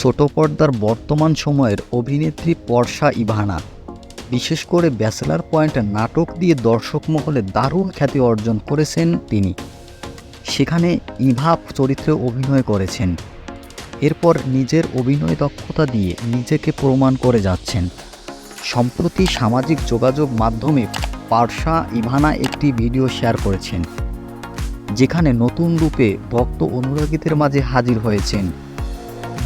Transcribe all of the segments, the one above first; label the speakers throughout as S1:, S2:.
S1: ছোট পর্দার বর্তমান সময়ের অভিনেত্রী পর্ষা ইভানা। বিশেষ করে ব্যাচেলার পয়েন্ট নাটক দিয়ে দর্শক মহলে দারুণ খ্যাতি অর্জন করেছেন তিনি। সেখানে ইভা চরিত্রে অভিনয় করেছেন। এরপর নিজের অভিনয় দক্ষতা দিয়ে নিজেকে প্রমাণ করে যাচ্ছেন। সম্প্রতি সামাজিক যোগাযোগ মাধ্যমে পার্শা ইভানা একটি ভিডিও শেয়ার করেছেন, যেখানে নতুন রূপে ভক্ত অনুরাগীদের মাঝে হাজির হয়েছেন।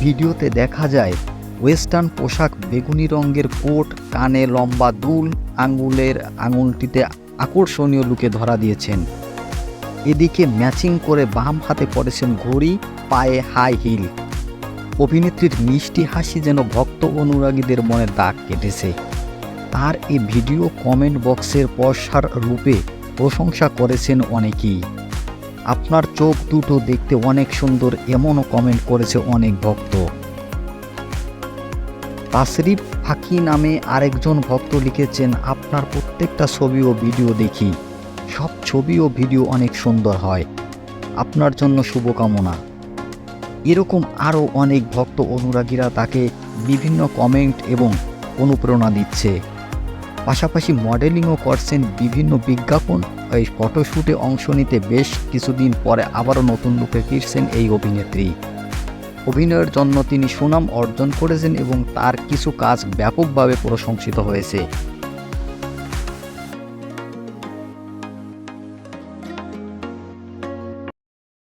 S1: ভিডিওতে দেখা যায়, ওয়েস্টার্ন পোশাক বেগুনি রঙের কোট, কানে লম্বা দুল আঙ্গুলের আঙুলটিতে আকর্ষণীয় লুকে ধরা দিয়েছেন। এদিকে ম্যাচিং করে বাম হাতে পড়েছেন ঘড়ি, পায়ে হাই হিল। অভিনেত্রীর মিষ্টি হাসি যেন ভক্ত অনুরাগীদের মনে দাগ কেটেছে। তার এই ভিডিও কমেন্ট বক্সের পর্ষার রূপে প্রশংসা করেছেন অনেকেই। আপনার চোখ দুটো দেখতে অনেক সুন্দর এমনও কমেন্ট করেছে অনেক ভক্ত। তাসরিফ ফাঁকি নামে আরেকজন ভক্ত লিখেছেন, আপনার প্রত্যেকটা ছবি ও ভিডিও দেখি। সব ছবি ও ভিডিও অনেক সুন্দর হয়। আপনার জন্য শুভকামনা। এরকম আরও অনেক ভক্ত অনুরাগীরা তাকে বিভিন্ন কমেন্ট এবং অনুপ্রেরণা দিচ্ছে। পাশাপাশি মডেলিংও করছেন বিভিন্ন বিজ্ঞাপন। এই ফটোশ্যুটে অংশ নিতে বেশ কিছুদিন পরে আবারও নতুন রূপে ফিরছেন এই অভিনেত্রী। অভিনয়ের জন্য তিনি সুনাম অর্জন করেছেন এবং তার কিছু কাজ ব্যাপকভাবে প্রশংসিত হয়েছে।